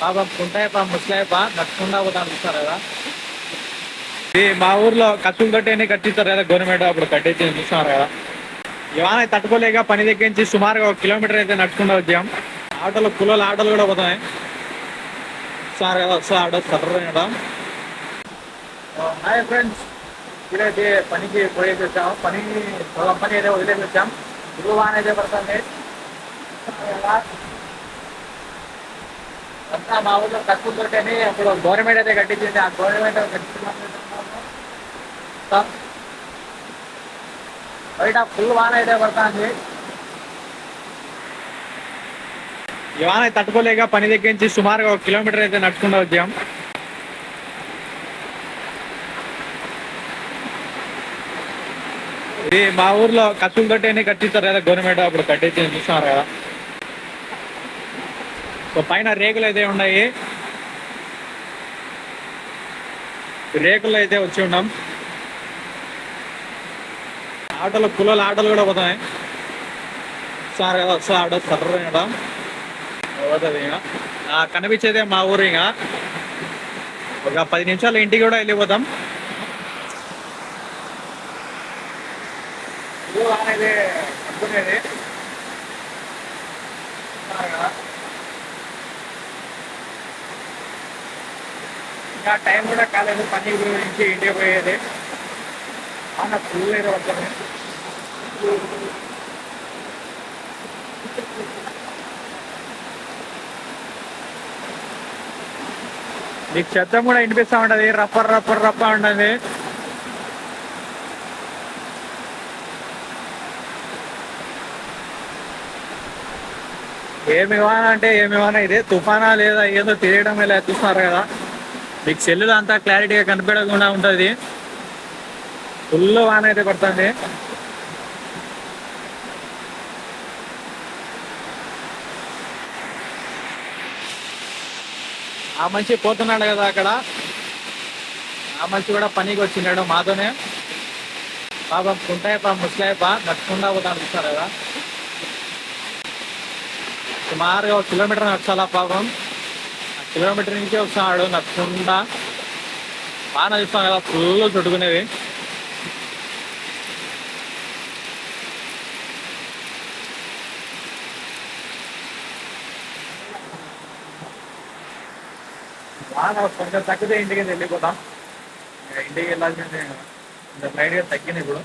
పాపం కుంటాయపా ముసలాయపా నడుచుకుంటా పోతాను చూస్తారు కదా ఇది మా ఊర్లో కత్తులు తోటి కట్టిస్తారు కదా గవర్నమెంట్ అప్పుడు కట్టేసి చూస్తున్నారు కదా ఇవాళ తట్టుకోలేక పని దగ్గర నుంచి సుమారుగా ఒక కిలోమీటర్ అయితే నడుచుకుంటూ వచ్చాం. ఆటోలు కులోలు ఆటోలు కూడా పోతాయి సార్ కదా వస్తా ఆటో సర్ర హాయ్ ఫ్రెండ్స్ ఇక్కడైతే పనికి పోయేసి వచ్చాము. పని పని అయితే వదిలేసి వచ్చాం. ఇప్పుడు వాన అయితే పడుతుంది. అంతా మా ఊళ్ళో తక్కువ తోటని అప్పుడు గవర్నమెంట్ అయితే కట్టించింది. ఆ గవర్నమెంట్ బయట ఫుల్ వాన అయితే పడుతుంది. ఈ వాన తట్టుకోలేక పని దగ్గర నుంచి సుమారుగా ఒక కిలోమీటర్ అయితే నడుచుకుంటూ వచ్చాం. ఇది మా ఊర్లో కత్తులు తోటి కట్టిస్తారు కదా గవర్నమెంట్ అప్పుడు కట్టించి చూస్తున్నారు కదా. సో పైన రేకులు అయితే ఉన్నాయి. రేకులు అయితే వచ్చి ఉన్నాం. ఆటలు కులోలు ఆటలు కూడా పోతున్నాయి. సార్ కదా వస్తా ఆటో సర్ర కదా పోతుంది కనిపించేదే మా ఊరు ఇంకా ఒక పది నిమిషాలు ఇంటికి కూడా వెళ్ళిపోతాం. అనేది అనుకునేది కదా ఇంకా టైం కూడా కాలేదు పని గురించి ఇంటికి పోయేది. అన్న ఫుల్ అయితే వస్తుంది మీకు శబ్దం కూడా వినిపిస్తా ఉంటుంది. రప్పర్ రఫర్ రప్ప ఉంటుంది ఏమి ఇవ్వాలంటే అంటే ఏమి వాన. ఇది తుఫానా లేదా ఏదో తెలియడం ఇలా చూస్తున్నారు కదా. మీకు సెల్లులో అంతా క్లారిటీగా కనిపించకుండా ఉంటుంది. ఫుల్ వాన అయితే పడుతుంది. ఆ మనిషి పోతున్నాడు కదా అక్కడ. ఆ మనిషి కూడా పనికి వచ్చినాడు మాతోనే. పాపం కుంటాయప్ప ముసలాయప్ప నడుచుకుండా పోతా అనిపిస్తారు కదా సుమారుగా ఒక కిలోమీటర్ నడచాలా పాపం. కిలోమీటర్ నుంచి వస్తున్నాడు. నచ్చకుండా బాగా చూస్తాం కదా ఫుల్ చుట్టుకునేది. బాగా కొంచెం తగ్గితే ఇంటికి వెళ్ళిపోతాం. ఇంటికి వెళ్ళాల్సిందే ఇంత లైట్గా తగ్గినాయి ఇప్పుడు.